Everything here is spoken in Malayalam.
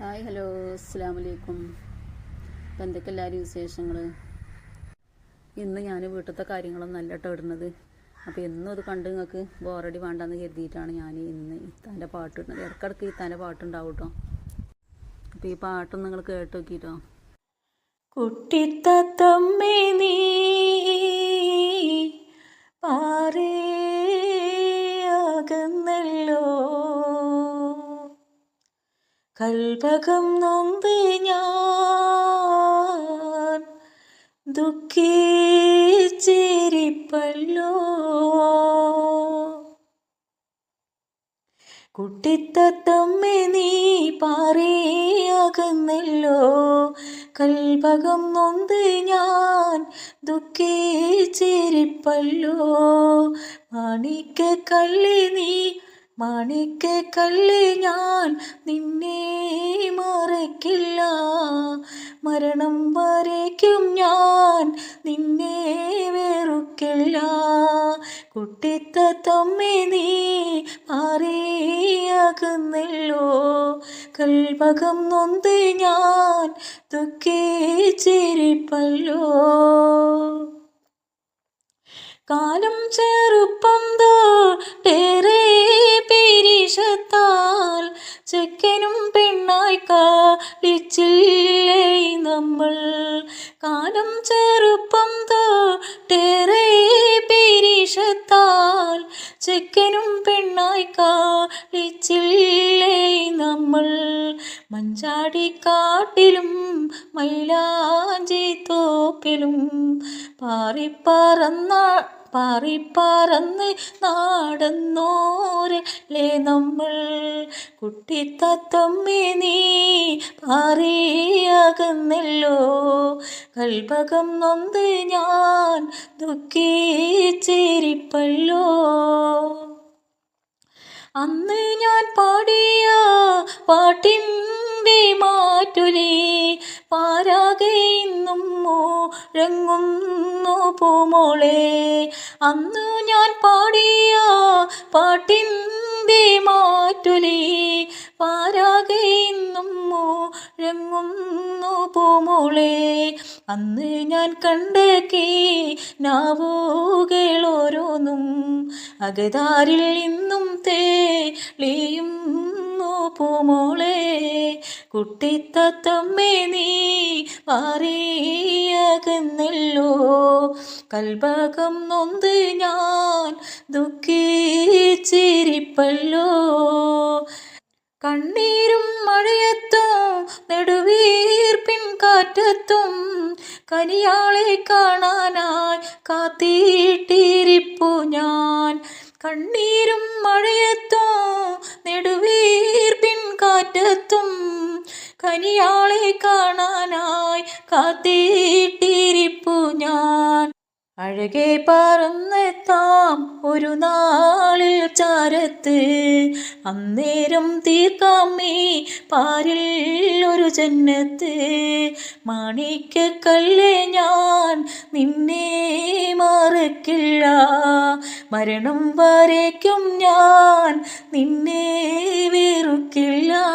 ഹായ് ഹലോ അസ്സാം വലൈക്കും ഇപ്പം എന്തൊക്കെ എല്ലാവരും വിശേഷങ്ങൾ ഇന്ന് ഞാൻ വീട്ടിലത്തെ കാര്യങ്ങളൊന്നും അല്ല കേട്ടോ ഇടുന്നത്. അപ്പോൾ എന്നും അത് കണ്ട് നിങ്ങൾക്ക് ബോറടി വേണ്ടെന്ന് കരുതിയിട്ടാണ് ഞാൻ ഇന്ന് ഇത്താന്റെ പാട്ട് ഇടുന്നത്. ഇടക്കിടക്ക് ഇത്താന്റെ പാട്ടുണ്ടാവും കേട്ടോ അപ്പോൾ ഈ പാട്ടൊന്ന് നിങ്ങൾ കേട്ട് നോക്കിയിട്ടോ കുട്ടിത്തത്തമ്മേ നീ കൽപകം നൊന്ത് ഞാൻ. ദുഃഖിച്ചിരിപ്പല്ലോ. കുട്ടിത്തത്തമ്മേ നീ പാറിയാകുന്നല്ലോ. കൽപകം നൊന്ത് ഞാൻ. ദുഃഖിച്ചിരിപ്പല്ലോ. മാണിക്ക കള്ളി നീ മാണിക്ക കള്ളി ഞാൻ നിന്നെ മറക്കില്ല. മരണം വരയ്ക്കും ഞാൻ നിന്നെ വെറുക്കില്ല. തമ്മി നീ മാറിയാകുന്നല്ലോ. കൽപകം നൊന്ത് ഞാൻ ദുഃഖിച്ചിരിപ്പല്ലോ കാലം ചെറുപ്പം കളിച്ചില്ലേ നമ്മൾ? കാലം ചെറുപ്പം തോട്ടേറെ പെരിഷത്താൽ ചെക്കനും പെണ്ണായി കാളിച്ചില്ലേ നമ്മൾ? മഞ്ചാടിക്കാട്ടിലും മൈലാഞ്ചി തോപ്പിലും പാറിപ്പറന്ന പാറിപ്പറന്ന് നാടന്നോരല്ലേ നമ്മൾ കുട്ടിത്തത്തമ്മേ നീ പാറിയാകുന്നല്ലോ. കൽഭകം നൊന്ത് ഞാൻ ദുഃഖിച്ചിരിപ്പല്ലോ. അന്ന് ഞാൻ പാടിയ പാട്ടിന്റെ മാറ്റുലി. പാരാകെ ഇന്നും പൂമോളെ. അന്നു ഞാൻ പാടിയ പാട്ടിന്റെ മാറ്റുരേ പാരാകെ ഇന്നും പൂമോളെ. അന്ന് ഞാൻ കണ്ടകി നാവുകളോരോന്നും അകതാരിൽ ഇന്നും തേളിയും പൂമോളെ. കുട്ടിത്തത്തമ്മേ നീ മാറിയാകുന്നല്ലോ. കൽഭാഗം നൊന്ത് ഞാൻ ദുഃഖിച്ചിരിപ്പല്ലോ. കണ്ണീരും മഴയത്തും നെടുവീർപ്പിൻ കാറ്റത്തും കനിയാളെ കാണാനായി കാത്തിട്ടിരിപ്പു ഞാൻ. കണ്ണീരും മഴയത്തും നെടുവീർപ്പിൻ കാറ്റത്തും കനിയാളെ കാണാനായി കാത്തിട്ടിരിപ്പു ഞാൻ. അഴകെ പറന്നെത്താം ഒരു നാളിൽ ചാരത്ത്. അന്നേരം തീർക്കാമേ പാരിൽ ഒരു ജന്നത്ത്. മാണിക്കല്ലേ ഞാൻ നിന്നെ മറക്കില്ല. മരണം വരയ്ക്കും ഞാൻ നിന്നെ വെറുക്കില്ല.